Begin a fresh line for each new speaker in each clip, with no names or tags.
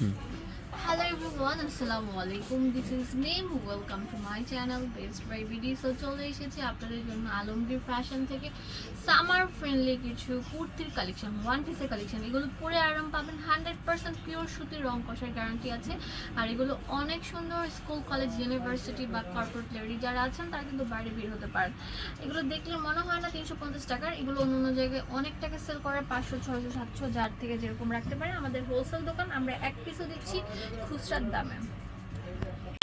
Mm. Hello everyone, আসসালামু আলাইকুম this is Meem welcome to my channel best buy BD so চলে এসেছি আপনাদের জন্য আলমগীর ফ্যাশন থেকে। সামার ফ্রেন্ডলি কিছু কুর্তির কালেকশন ওয়ান পিসের কালেকশন এগুলো পরে আরাম পাবেন। হান্ড্রেড পার্সেন্ট পিওর সুতির রং কষার গ্যারান্টি আছে। আর এগুলো অনেক সুন্দর স্কুল কলেজ ইউনিভার্সিটি বা কর্পোরেট লেডি যারা আছেন তারা কিন্তু বাইরে বের হতে পারেন। এগুলো দেখলে মনে হয় না তিনশো পঞ্চাশ টাকার। এগুলো অন্য অন্য জায়গায় অনেক টাকা সেল করে পাঁচশো ছয়শো সাতশো যার থেকে যেরকম রাখতে পারেন। আমাদের হোলসেল দোকান আমরা এক পিসও দিচ্ছি। খুচরার দামে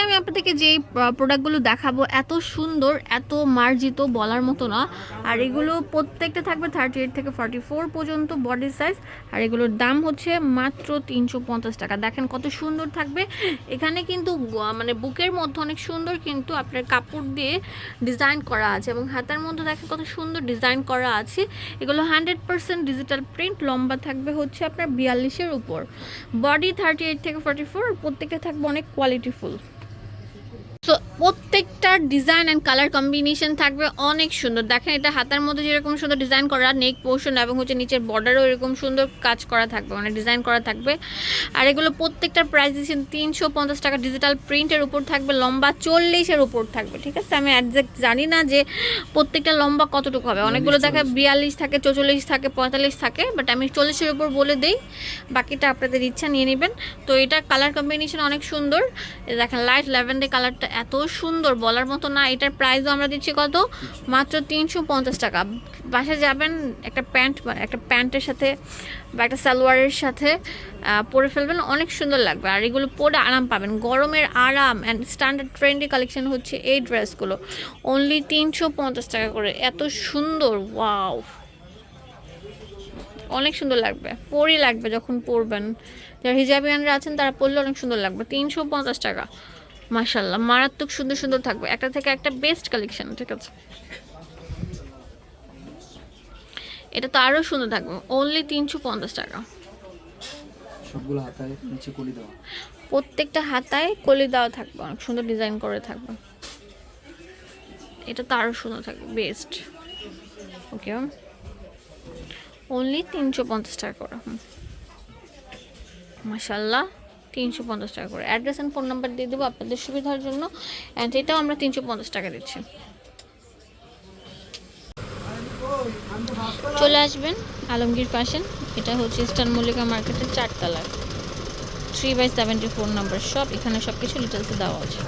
আমি আপনাদেরকে যে প্রোডাক্টগুলো দেখাবো, এত সুন্দর, এত মার্জিত বলার মতো না। আর এগুলো প্রত্যেকটা থাকবে থার্টি এইট থেকে ফর্টি ফোর পর্যন্ত বডি সাইজ আর এগুলোর দাম হচ্ছে মাত্র তিনশো পঞ্চাশ টাকা। দেখেন কত সুন্দর থাকবে। এখানে কিন্তু মানে বুকের মধ্যে অনেক সুন্দর কিন্তু আপনার কাপড় দিয়ে ডিজাইন করা আছে এবং হাতার মধ্যে দেখেন কত সুন্দর ডিজাইন করা আছে। এগুলো হান্ড্রেড পার্সেন্ট ডিজিটাল প্রিন্ট লম্বা থাকবে হচ্ছে আপনার বিয়াল্লিশের উপর। বডি থার্টি এইট থেকে ফর্টি ফোর প্রত্যেকটা থাকবে অনেক কোয়ালিটিফুল সো প্রত্যেকটার ডিজাইন অ্যান্ড কালার কম্বিনেশন থাকবে অনেক সুন্দর। দেখেন এটা হাতার মধ্যে যেরকম সুন্দর ডিজাইন করা নেক পোর্শন এবং হচ্ছে নিচের বর্ডারও এরকম সুন্দর কাজ করা থাকবে মানে ডিজাইন করা থাকবে। আর এগুলো প্রত্যেকটার প্রাইস দিচ্ছি তিনশো পঞ্চাশ টাকা ডিজিটাল প্রিন্টের উপর থাকবে লম্বা চল্লিশের উপর থাকবে ঠিক আছে? আমি একজ্যাক্ট জানি না যে প্রত্যেকটা লম্বা কতটুকু হবে। অনেকগুলো দেখা বিয়াল্লিশ থাকে চৌচল্লিশ থাকে পঁয়তাল্লিশ থাকে বাট আমি চল্লিশের উপর বলে দেই বাকিটা আপনাদের ইচ্ছা নিয়ে নেবেন। তো এটা কালার কম্বিনেশন অনেক সুন্দর। দেখেন লাইট ল্যাভেন্ডার কালারটা এত সুন্দর বলার মতো না। এটার প্রাইসও আমরা দিচ্ছি কত? মাত্র তিনশো পঞ্চাশ টাকা। বাসায় যাবেন একটা প্যান্ট একটা প্যান্টের সাথে বা একটা সালোয়ারের সাথে পরে ফেলবেন অনেক সুন্দর লাগবে। আর এগুলো পরে আরাম পাবেন। গরমের আরাম অ্যান্ড স্ট্যান্ডার্ড ট্রেন্ডি কালেকশন হচ্ছে এই ড্রেসগুলো অনলি তিনশো পঞ্চাশ টাকা করে। এত সুন্দর ওয়াও অনেক সুন্দর লাগবে। পরই লাগবে যখন পরবেন। যারা হিজাবিয়ানরা আছেন তারা পরলে অনেক সুন্দর লাগবে। তিনশো পঞ্চাশ টাকা। মাশাল্লাহ মারাত্মক সুন্দর সুন্দর থাকবে। একটা থেকে একটা বেস্ট কালেকশন ঠিক আছে? এটা তো আরও সুন্দর থাকবে অনলি তিনশো পঞ্চাশ টাকা।
সবগুলো হাতায় নিচে কলি দেওয়া।
প্রত্যেকটা হাতায় কলি দেওয়া থাকবে অনেক সুন্দর ডিজাইন করে থাকবে। এটা তো আরও সুন্দর থাকবে বেস্ট ওকে অনলি তিনশো পঞ্চাশ টাকা করে মাসাল্লাহ তিনশো পঞ্চাশ টাকা করে। অ্যাড্রেস অ্যান্ড ফোন নাম্বার দিয়ে দেবো আপনাদের সুবিধার জন্য। অ্যান্ড এটাও আমরা তিনশো পঞ্চাশ টাকা দিচ্ছি। চলে আসবেন আলমগীর ফ্যাশন এটা হচ্ছে ইস্টার্ন মল্লিকা মার্কেটের চারতলায় three by seventy four number shop এখানে সব কিছু ডিটেলসে দেওয়া আছে।